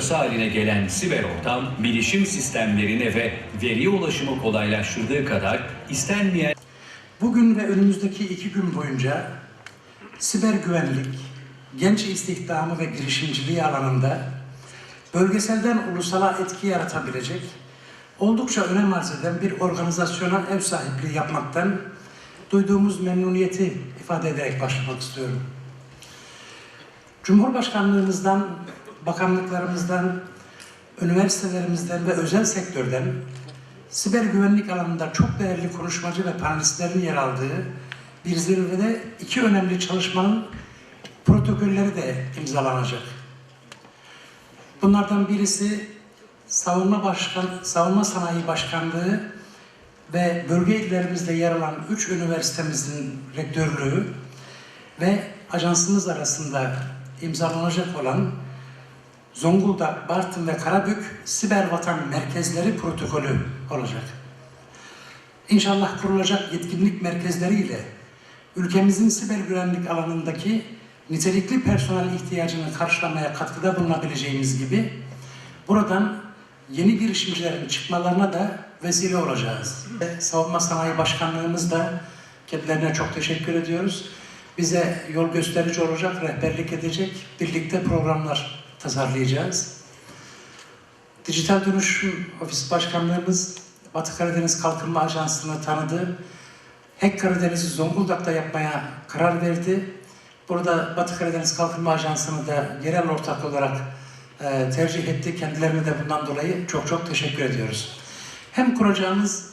noktası haline gelen siber ortam, bilişim sistemlerine ve veri ulaşımı kolaylaştırdığı kadar istenmeyen Bugün ve önümüzdeki iki gün boyunca siber güvenlik, genç istihdamı ve girişimciliği alanında bölgeselden ulusala etki yaratabilecek oldukça önem arz eden bir organizasyona ev sahipliği yapmaktan duyduğumuz memnuniyeti ifade ederek başlamak istiyorum. Cumhurbaşkanlığımızdan, bakanlıklarımızdan, üniversitelerimizden ve özel sektörden siber güvenlik alanında çok değerli konuşmacı ve panelistlerin yer aldığı bir zirvede iki önemli çalışmanın protokolleri de imzalanacak. Bunlardan birisi Savunma Başkan Savunma Sanayi Başkanlığı ve bölge illerimizde yer alan üç üniversitemizin rektörlüğü ve ajansımız arasında imzalanacak olan Zonguldak, Bartın ve Karabük Siber Vatan Merkezleri protokolü olacak. İnşallah kurulacak yetkinlik merkezleriyle ülkemizin siber güvenlik alanındaki nitelikli personel ihtiyacını karşılamaya katkıda bulunabileceğimiz gibi buradan yeni girişimcilerin çıkmalarına da vesile olacağız. Savunma Sanayi Başkanlığımız da kendilerine çok teşekkür ediyoruz. Bize yol gösterici olacak, rehberlik edecek, birlikte programlar tasarlayacağız. Dijital Dönüşüm Ofis Başkanlığımız Batı Karadeniz Kalkınma Ajansı'nı tanıdı. Hack Karadeniz'i Zonguldak'ta yapmaya karar verdi. Burada Batı Karadeniz Kalkınma Ajansı'nı da yerel ortak olarak e, tercih etti. Kendilerine de bundan dolayı çok çok teşekkür ediyoruz. Hem kuracağımız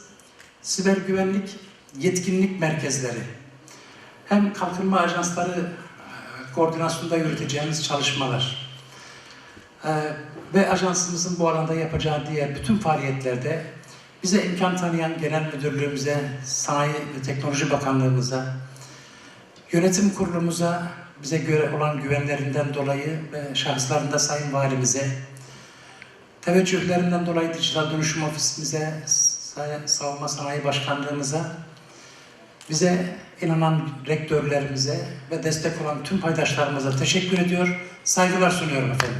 siber güvenlik yetkinlik merkezleri, hem kalkınma ajansları e, koordinasyonunda yürüteceğimiz çalışmalar ve ajansımızın bu alanda yapacağı diğer bütün faaliyetlerde bize imkan tanıyan genel müdürlüğümüze, Sanayi ve Teknoloji Bakanlığımıza, yönetim kurulumuza bize göre olan güvenlerinden dolayı ve şahıslarında Sayın Valimize, teveccühlerinden dolayı Dijital Dönüşüm Ofisimize, Savunma Sanayi Başkanlığımıza, bize inanan rektörlerimize ve destek olan tüm paydaşlarımıza teşekkür ediyor, saygılar sunuyorum efendim.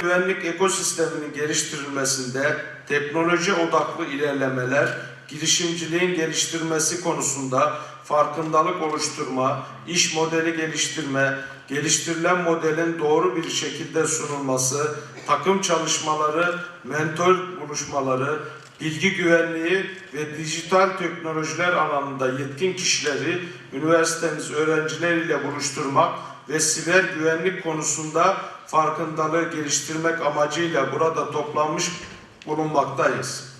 Güvenlik ekosisteminin geliştirilmesinde teknoloji odaklı ilerlemeler, girişimciliğin geliştirmesi konusunda farkındalık oluşturma, iş modeli geliştirme, geliştirilen modelin doğru bir şekilde sunulması, takım çalışmaları, mentor buluşmaları, bilgi güvenliği ve dijital teknolojiler alanında yetkin kişileri üniversitemiz öğrencileriyle buluşturmak ve siber güvenlik konusunda farkındalığı geliştirmek amacıyla burada toplanmış bulunmaktayız.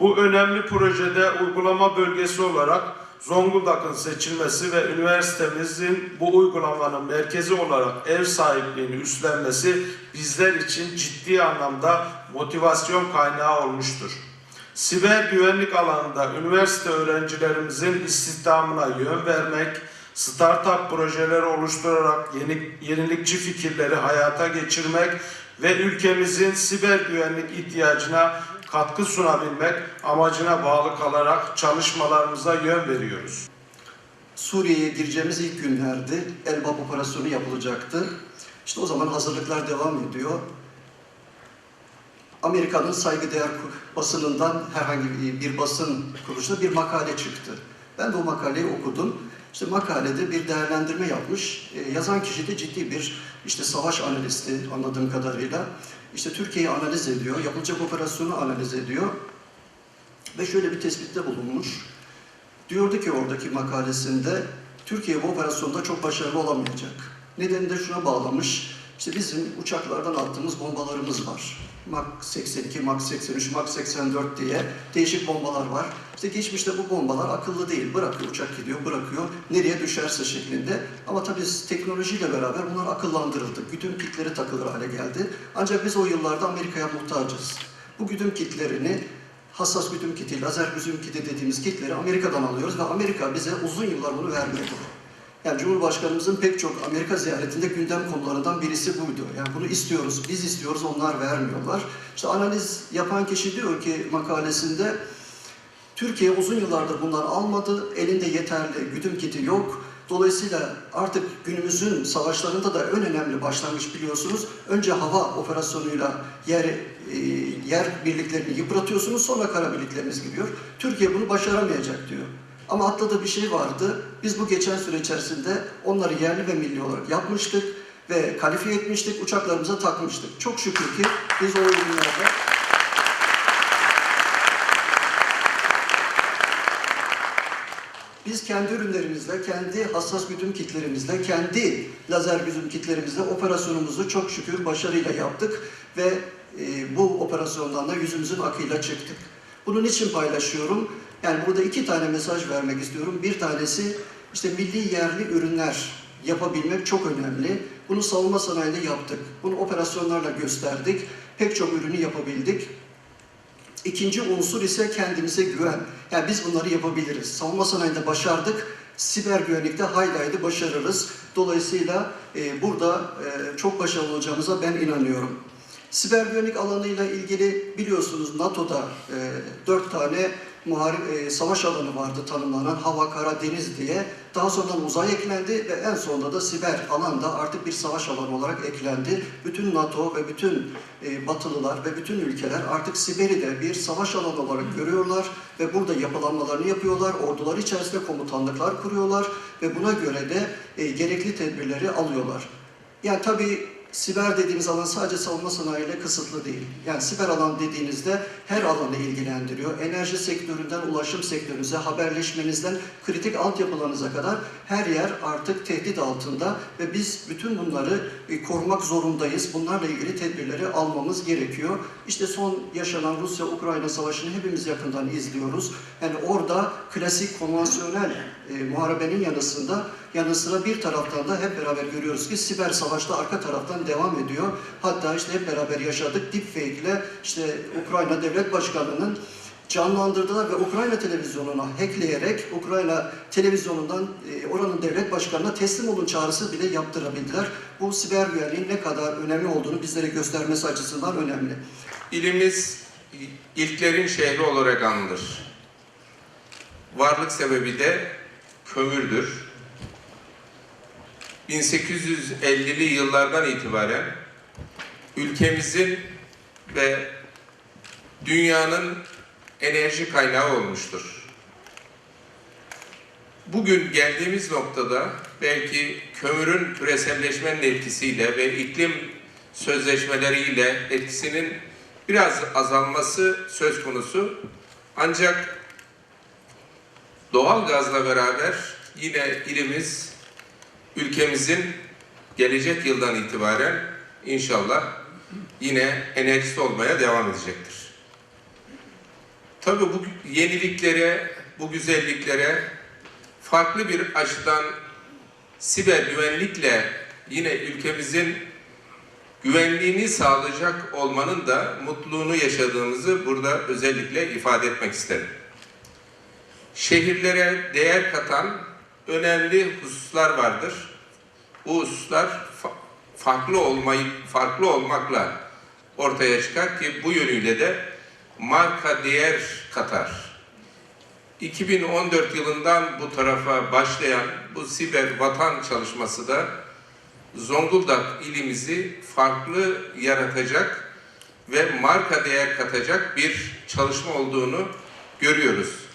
Bu önemli projede uygulama bölgesi olarak Zonguldak'ın seçilmesi ve üniversitemizin bu uygulamanın merkezi olarak ev sahipliğini üstlenmesi bizler için ciddi anlamda motivasyon kaynağı olmuştur. Siber güvenlik alanında üniversite öğrencilerimizin istihdamına yön vermek, startup projeleri oluşturarak yeni, yenilikçi fikirleri hayata geçirmek ve ülkemizin siber güvenlik ihtiyacına katkı sunabilmek amacına bağlı kalarak çalışmalarımıza yön veriyoruz. Suriye'ye gireceğimiz ilk günlerde Elbap operasyonu yapılacaktı. İşte o zaman hazırlıklar devam ediyor. Amerika'nın saygıdeğer basınından herhangi bir basın kuruluşuna bir makale çıktı. Ben de o makaleyi okudum. İşte makalede bir değerlendirme yapmış. E, yazan kişi de ciddi bir işte savaş analisti anladığım kadarıyla. İşte Türkiye'yi analiz ediyor, yapılacak operasyonu analiz ediyor. Ve şöyle bir tespitte bulunmuş. Diyordu ki oradaki makalesinde Türkiye bu operasyonda çok başarılı olamayacak. Nedeni de şuna bağlamış. İşte bizim uçaklardan attığımız bombalarımız var. Mak 82, Mak 83, Mak 84 diye değişik bombalar var. İşte geçmişte bu bombalar akıllı değil. Bırakıyor, uçak gidiyor, bırakıyor. Nereye düşerse şeklinde. Ama tabii teknolojiyle beraber bunlar akıllandırıldı. Güdüm kitleri takılır hale geldi. Ancak biz o yıllarda Amerika'ya muhtacız. Bu güdüm kitlerini hassas güdüm kiti, lazer güdüm kiti dediğimiz kitleri Amerika'dan alıyoruz ve Amerika bize uzun yıllar bunu vermedi. Yani Cumhurbaşkanımızın pek çok Amerika ziyaretinde gündem konularından birisi buydu. Yani bunu istiyoruz, biz istiyoruz, onlar vermiyorlar. İşte analiz yapan kişi diyor ki makalesinde, Türkiye uzun yıllardır bunları almadı, elinde yeterli güdüm kiti yok. Dolayısıyla artık günümüzün savaşlarında da en önemli başlangıç biliyorsunuz. Önce hava operasyonuyla yer e, yer birliklerini yıpratıyorsunuz, sonra kara birlikleriniz giriyor. Türkiye bunu başaramayacak diyor. Ama atladığı bir şey vardı. Biz bu geçen süre içerisinde onları yerli ve milli olarak yapmıştık ve kalifiye etmiştik, uçaklarımıza takmıştık. Çok şükür ki biz o ürünlerde Biz kendi ürünlerimizle, kendi hassas güdüm kitlerimizle, kendi lazer güdüm kitlerimizle operasyonumuzu çok şükür başarıyla yaptık ve e, bu operasyondan da yüzümüzün akıyla çıktık. Bunun için paylaşıyorum. Yani burada iki tane mesaj vermek istiyorum. Bir tanesi işte milli yerli ürünler yapabilmek çok önemli. Bunu savunma sanayinde yaptık. Bunu operasyonlarla gösterdik. Pek çok ürünü yapabildik. İkinci unsur ise kendimize güven. Yani biz bunları yapabiliriz. Savunma sanayinde başardık. Siber güvenlikte hayli hayli başarırız. Dolayısıyla e, burada e, çok başarılı olacağımıza ben inanıyorum. Siber güvenlik alanıyla ilgili biliyorsunuz NATO'da e, dört tane muharip, e, savaş alanı vardı tanımlanan hava, kara, deniz diye. Daha sonradan uzay eklendi ve en sonunda da siber alanda artık bir savaş alanı olarak eklendi. Bütün NATO ve bütün e, Batılılar ve bütün ülkeler artık siberi de bir savaş alanı olarak görüyorlar ve burada yapılanmalarını yapıyorlar. Ordular içerisinde komutanlıklar kuruyorlar ve buna göre de e, gerekli tedbirleri alıyorlar. Yani tabii siber dediğimiz alan sadece savunma sanayiyle kısıtlı değil. Yani siber alan dediğinizde her alanı ilgilendiriyor. Enerji sektöründen ulaşım sektörünüze, haberleşmenizden kritik altyapılarınıza kadar her yer artık tehdit altında ve biz bütün bunları e, korumak zorundayız. Bunlarla ilgili tedbirleri almamız gerekiyor. İşte son yaşanan Rusya-Ukrayna savaşını hepimiz yakından izliyoruz. Yani orada klasik konvansiyonel e, muharebenin yanısında yanı sıra bir taraftan da hep beraber görüyoruz ki siber savaşta arka taraftan devam ediyor. Hatta işte hep beraber yaşadık deepfake ile işte Ukrayna Devlet Başkanı'nın canlandırdılar ve Ukrayna televizyonuna hackleyerek Ukrayna televizyonundan e, oranın devlet başkanına teslim olun çağrısı bile yaptırabildiler. Bu siber güvenliğin ne kadar önemli olduğunu bizlere göstermesi açısından önemli. İlimiz ilklerin şehri olarak anılır. Varlık sebebi de kömürdür. 1850'li yıllardan itibaren ülkemizin ve dünyanın enerji kaynağı olmuştur. Bugün geldiğimiz noktada belki kömürün küreselleşmenin etkisiyle ve iklim sözleşmeleriyle etkisinin biraz azalması söz konusu. Ancak doğal gazla beraber yine ilimiz ülkemizin gelecek yıldan itibaren inşallah yine enerjisi olmaya devam edecektir. Tabii bu yeniliklere, bu güzelliklere farklı bir açıdan siber güvenlikle yine ülkemizin güvenliğini sağlayacak olmanın da mutluluğunu yaşadığımızı burada özellikle ifade etmek isterim. Şehirlere değer katan önemli hususlar vardır. Bu hususlar fa- farklı olmayı farklı olmakla ortaya çıkar ki bu yönüyle de marka değer katar. 2014 yılından bu tarafa başlayan bu siber vatan çalışması da Zonguldak ilimizi farklı yaratacak ve marka değer katacak bir çalışma olduğunu görüyoruz.